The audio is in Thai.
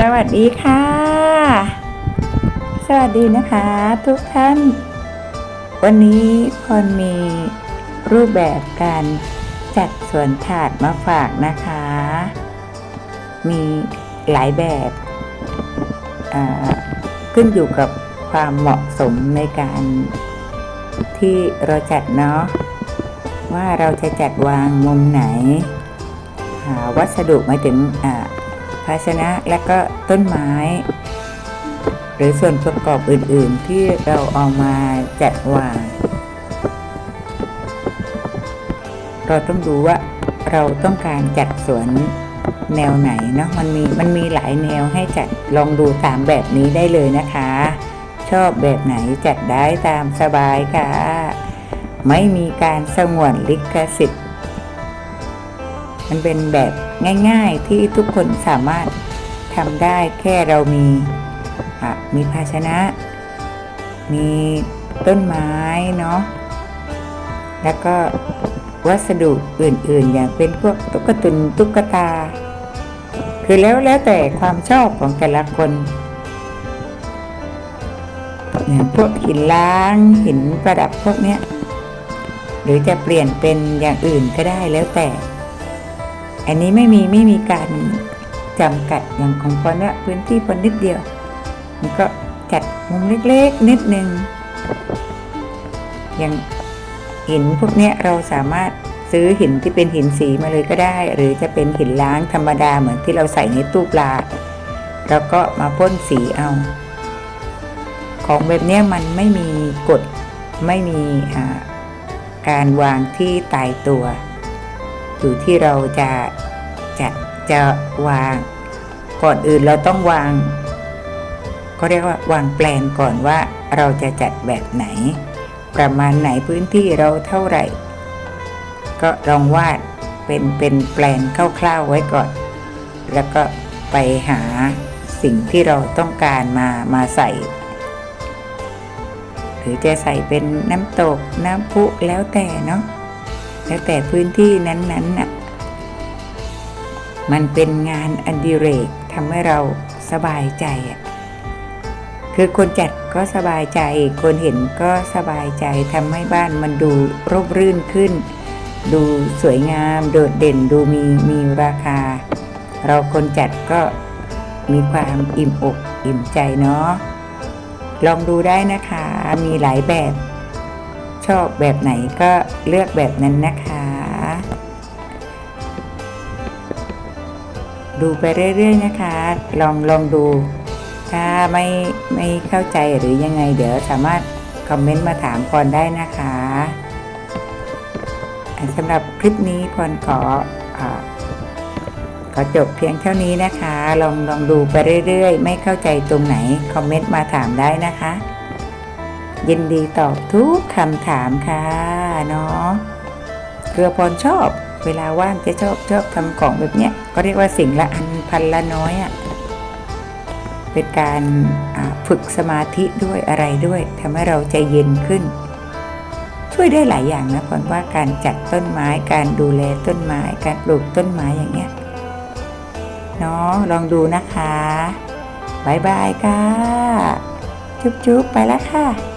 สวัสดีค่ะ สวัสดีนะคะ ทุกท่าน วันนี้พรมีรูปแบบการจัดสวนถาดมาฝากนะคะ มีหลายแบบขึ้นอยู่กับความเหมาะสมในการที่เราจัดเนาะว่าเราจะจัดวางมุมไหน หาวัสดุหมายถึงอ่า ภาชนะและก็ต้นไม้ หรือส่วนประกอบอื่นๆที่เราเอามาจัดวางเราต้องดูว่าเราต้องการจัดสวนแนวไหนเนาะมันมีมันมีหลายแนวให้จัดลองดูตามแบบนี้ได้เลยนะคะ ชอบแบบไหนจัดได้ตามสบายค่ะ ไม่มีการสงวนลิขสิทธิ์ มันเป็นแบบ ง่ายๆ ที่ทุกคนสามารถทำได้แค่เรามีมีภาชนะ มีต้นไม้เนาะแล้วก็วัสดุอื่นๆ อย่างเป็นพวกตุ๊กตุนตุ๊กตา คือแล้วแล้วแต่ความชอบของแต่ละคนอย่างพวกหินล้างหินประดับพวกเนี้ยหรือจะเปลี่ยนเป็นอย่างอื่นก็ได้แล้วแต่ อันนี้ไม่มีไม่มีการจำกัดอย่างของพอเนี่ยพื้นที่พอนิดเดียว มันก็จัดมุมเล็กๆ นิดนึงอย่างหินพวกเนี้ยเราสามารถซื้อหินที่เป็นหินสีมาเลยก็ได้ หรือจะเป็นหินล้างธรรมดาเหมือนที่เราใส่ในตู้ปลาแล้วก็มาพ่นสีเอา ของแบบเนี้ยมันไม่มีกฎไม่มีการวางที่ตายตัว อยู่ที่เราจะจัดจะวางก่อนอื่นเราต้องวางก็เรียกว่าวางแปลนก่อนว่าเราจะจัดแบบไหน ประมาณไหนพื้นที่เราเท่าไหร่ ก็ลองวาดเป็นเป็นแปลนคร่าวๆไว้ก่อน แล้วก็ไปหาสิ่งที่เราต้องการมามาใส่ หรือจะใส่เป็นน้ำตกน้ำพุแล้วแต่เนาะ แล้วแต่พื้นที่นั้นๆน่ะมันเป็นงานอดิเรกทำให้เราสบายใจอะคือคนจัดก็สบายใจ คนเห็นก็สบายใจทำให้บ้านมันดูร่มรื่นขึ้น ดูสวยงามโดดเด่นดูมีมีราคา เราคนจัดก็มีความอิ่มอกอิ่มใจเนาะลองดูได้นะคะมีหลายแบบ ชอบแบบไหนก็เลือกแบบนั้นนะคะ ดูไปเรื่อยๆนะคะ ลองลองดู ถ้าไม่ไม่เข้าใจหรือยังไง เดี๋ยวสามารถคอมเมนต์มาถามพรได้นะคะสำหรับคลิปนี้พรขออขอจบเพียงเท่านี้นะคะ ลองลองดูไปเรื่อยๆ ไม่เข้าใจตรงไหน คอมเมนต์มาถามได้นะคะ ยินดีตอบทุกคำถามค่ะเนาะเกือพรชอบ เวลาว่างจะชอบชอบทำของแบบเนี้ยก็เรียกว่าสิ่งละอันพันละน้อยอะ่ะเป็นการฝึกสมาธิด้วยอะไรด้วยทำให้เราใจเย็นขึ้น ช่วยได้หลายอย่างนะพรว่าการจัดต้นไม้การดูแลต้นไม้ การปลูกต้นไม้อย่างเงี้ยเนาะลองดูนะคะบายบายค่ะ จุ๊บๆ ไปแล้วค่ะ